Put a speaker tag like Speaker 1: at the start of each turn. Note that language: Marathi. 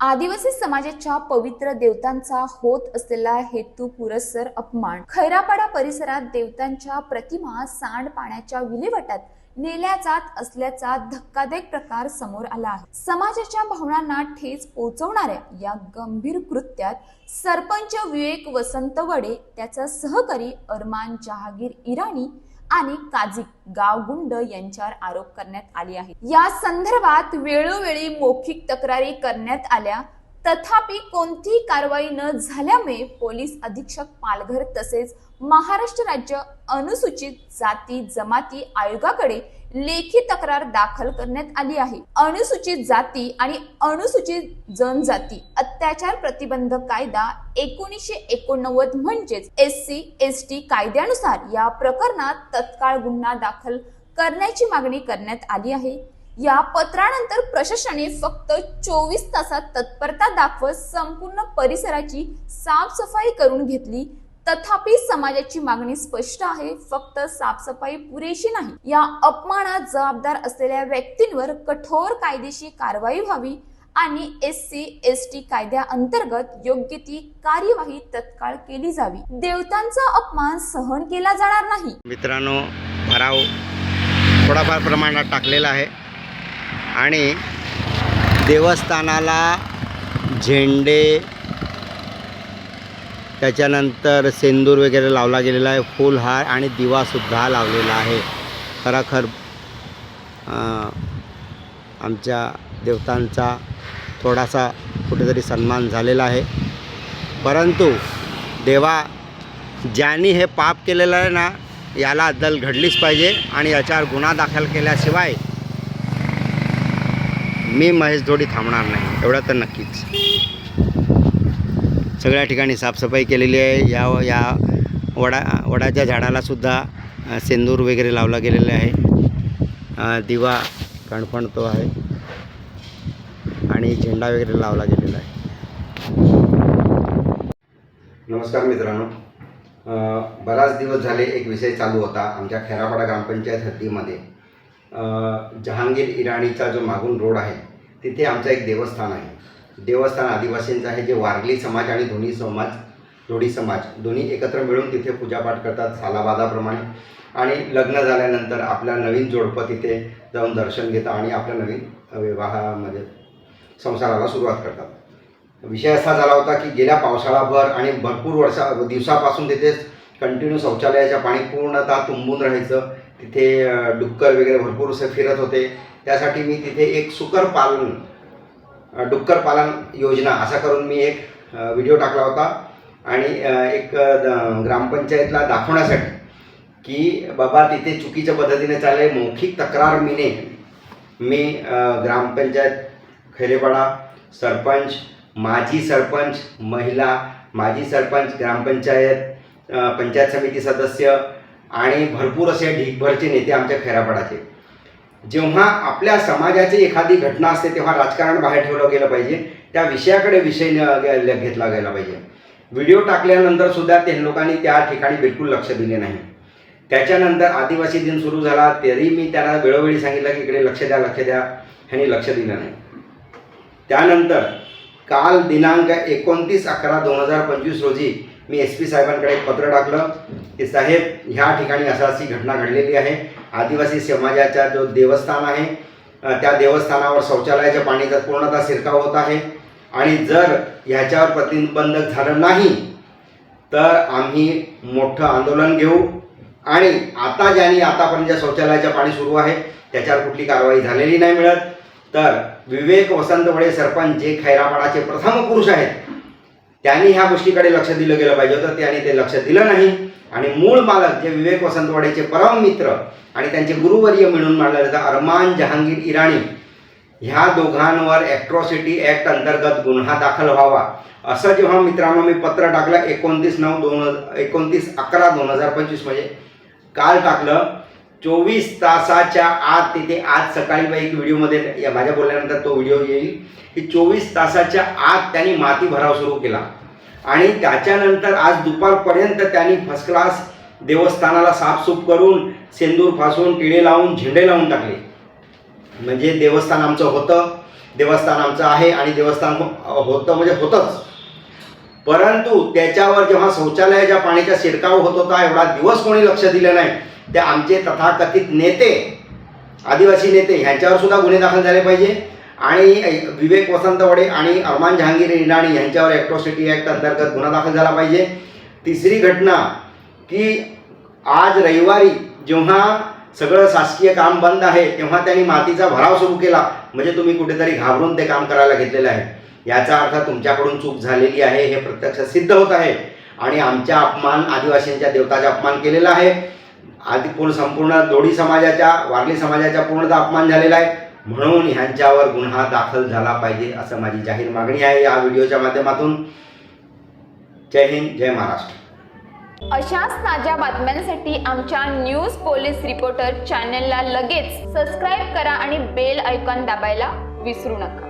Speaker 1: आदिवासी समाजाच्या पवित्र देवतांचा होत असलेला हेतू पुरस्सर अपमान. खैरापाडा परिसरात देवतांच्या प्रतिमा सांडपाण्याच्या विल्हेवाटात नेल्या जात असल्याचा धक्कादायक प्रकार समोर आला आहे. समाजाच्या भावनांना ठेच पोहोचवणाऱ्या या गंभीर कृत्यात सरपंच विवेक वसंत वडे त्याचा सहकारी अरमान जहागीर इराणी आणि काझी गावगुंड यांच्यावर आरोप करण्यात आले आहे या संदर्भात वेळोवेळी मौखिक तक्रारी करण्यात आल्या. तथापि कोणतीही कारवाई न झाल्यामुळे पोलीस अधीक्षक पालघर तसेच महाराष्ट्र राज्य अनुसूचित जाती जमाती आयोगाकडे लेखी तक्रार दाखल करण्यात आली आहे. अनुसूचित जाती आणि अनुसूचित जनजाती अत्याचार प्रतिबंध कायदा एकोणीसशे एकोणनव्वद म्हणजेच एस सी एस टी कायद्यानुसार या प्रकरणात तत्काळ गुन्हा दाखल करण्याची मागणी करण्यात आली आहे. या पत्रानंतर प्रशासनाने फक्त चोवीस तासात तत्परता दाखवत संपूर्ण परिसराची साफसफाई करून घेतली. तथापि समाजाची मागणी स्पष्ट आहे. फक्त साफसफाई पुरेशी नाही. या अपमानात जबाबदार असलेल्या व्यक्तींवर कठोर कायदेशीर कारवाई व्हावी आणि एस सी एस टी कायद्याअंतर्गत योग्य ती कार्यवाही तत्काळ केली जावी. देवतांचा अपमान सहन केला जाणार नाही.
Speaker 2: मित्रांनो भराव थोडाफार प्रमाणात टाकलेला आहे. आणि देवस्थानाला झेंडे त्याच्यानंतर सेंदूर वगैरे लावला गेलेला आहे फुलहार आणि दिवासुद्धा लावलेला आहे. खराखर आमच्या देवतांचा थोडासा कुठेतरी सन्मान झालेला आहे. परंतु देवा ज्यांनी हे पाप केलेलं आहे ना याला दल घडलीच पाहिजे आणि याच्यावर गुन्हा दाखल केल्याशिवाय मी महेश जोडी थांबणार नाही एवढं तर नक्कीच. सगळ्या ठिकाणी साफसफाई केलेली आहे. या या वडा वडाच्या झाडालासुद्धा सेंदूर वगैरे लावला गेलेला आहे. दिवा कणफणतो आहे. आणि झेंडा वगैरे लावला गेलेला आहे. नमस्कार मित्रांनो. बराच दिवस झाले एक विषय चालू होता आमच्या खेरापाडा ग्रामपंचायत हद्दीमध्ये. जहांगीर इराणीचा जो मागून रोड आहे तिथे आमचं एक देवस्थान आहे. देवस्थान आदिवासींचं आहे जे वारली समाज आणि धोनी समाज जोडी समाज दोन्ही एकत्र मिळून तिथे पूजापाठ करतात सालाबादाप्रमाणे. आणि लग्न झाल्यानंतर आपल्या नवीन जोडपं तिथे जाऊन दर्शन घेतात आणि आपल्या नवीन विवाहामध्ये संसाराला सुरुवात करतात. विषय असा झाला होता की गेल्या पावसाळाभर आणि भरपूर वर्षा दिवसापासून तिथे कंटिन्यू शौचालयाच्या पाणी पूर्णतः तुंबून राहायचं तिथे डुक्कर वगैरे भरपूर असे फिरत होते. त्यासाठी मी तिथे एक सुकर पालन डुक्कर पालन योजना असा करून मी एक व्हिडिओ टाकला होता. आणि एक द- ग्रामपंचायतला दाखवण्यासाठी की बाबा तिथे चुकीच्या पद्धतीने चालले मौखिक तक्रार मीने मी ग्रामपंचायत खैरेपाडा सरपंच माजी सरपंच महिला माजी सरपंच ग्रामपंचायत पंचायत समिती सदस्य आणि भरपूर असे ढीकभरचे नेते आमच्या खैरापडाचे. जेव्हा आपल्या समाजाची एखादी घटना असते तेव्हा राजकारण बाहेर ठेवलं गेलं पाहिजे. त्या विषयाकडे विषय घेतला गेला पाहिजे. व्हिडिओ टाकल्यानंतर सुद्धा ते लोकांनी त्या ठिकाणी बिलकुल लक्ष दिले नाही. त्याच्यानंतर आदिवासी दिन सुरू झाला तरी मी त्यांना वेळोवेळी सांगितलं की इकडे लक्ष द्या लक्ष द्या. ह्यांनी लक्ष दिलं नाही. त्यानंतर काल दिनांक एकोणतीस अकरा दोन हजार पंचवीस रोजी मी एस पी साहेबांकडे एक पत्र टाकलं की साहेब ह्या ठिकाणी असं अशी घटना घडलेली आहे. आदिवासी समाजाचा जो देवस्थान आहे त्या देवस्थानावर शौचालयाच्या पाणीचा पूर्णतः शिरकाव होत आहे. आणि जर ह्याच्यावर प्रतिबंधक झालं नाही तर आम्ही मोठं आंदोलन घेऊ. आणि आता ज्यांनी आतापर्यंत ज्या शौचालयाच्या पाणी सुरू आहे त्याच्यावर कुठली कारवाई झालेली नाही मिळत. तर विवेक वसंत वडे सरपंच जे खैरापाडाचे प्रथम पुरुष आहेत त्यांनी ह्या गोष्टीकडे लक्ष दिलं गेलं पाहिजे होतं. त्यांनी ते लक्ष दिलं नाही. आणि मूळ मालक जे विवेक वसंतवाडेचे परम मित्र आणि त्यांचे गुरुवर्य मिळून मानले जातं अरमान जहांगीर इराणी ह्या दोघांवर ॲट्रॉसिटी ॲक्ट अंतर्गत गुन्हा दाखल व्हावा. असं जेव्हा मित्रांनो मी पत्र टाकलं एकोणतीस नऊ दोन एकोणतीस अकरा दोन हजार पंचवीस म्हणजे काल टाकलं चोवीस तासाच्या आत तिथे आज सकाळी मी एक व्हिडिओमध्ये या माझ्या बोलल्यानंतर तो व्हिडिओ येईल. की चोवीस तासाच्या आत त्यांनी माती भराव सुरू केला. आणि त्याच्यानंतर आज दुपारपर्यंत त्यांनी फर्स्ट क्लास देवस्थानाला साफसूफ करून सेंदूर फासून टिळे लावून झेंडे लावून टाकले. म्हणजे देवस्थान आमचं होतं. देवस्थान आमचं आहे आणि देवस्थान हो, होतं म्हणजे होतंच. परंतु त्याच्यावर जेव्हा शौचालयाच्या पाण्याचा शिरकाव होत होता एवढा दिवस कोणी लक्ष दिलं नाही. ते आमचे तथाकथित नेते आदिवासी नेते ह्यांच्यावर सुद्धा गुन्हे दाखल झाले पाहिजे. आणि विवेक वसंत वडे आणि अरमान जहांगीर इराणी यांच्यावर ॲक्ट्रॉसिटी ॲक्ट अंतर्गत गुन्हा दाखल झाला पाहिजे. तिसरी घटना की आज रविवारी जेव्हा सगळं शासकीय काम बंद आहे तेव्हा त्यांनी मातीचा भराव सुरू केला. म्हणजे तुम्ही कुठेतरी घाबरून ते काम करायला घेतलेलं आहे. याचा अर्थ तुमच्याकडून चूक झालेली आहे हे प्रत्यक्ष सिद्ध होत आहे. आणि आमच्या अपमान आदिवासींच्या देवताचा अपमान केलेला आहे. आधी पूर्ण संपूर्ण दोडी समाजाच्या वारली समाजाचा पूर्णतः अपमान झालेला आहे. म्हणून ह्यांच्यावर गुन्हा दाखल झाला पाहिजे असं माझी जाहीर मागणी आहे या व्हिडिओच्या माध्यमातून. जय हिंद जय महाराष्ट्र.
Speaker 1: अशाच ताज्या बातम्यांसाठी आमच्या न्यूज पोलीस रिपोर्टर चॅनलला लगेच सबस्क्राईब करा आणि बेल ऐकॉन दाबायला विसरू नका.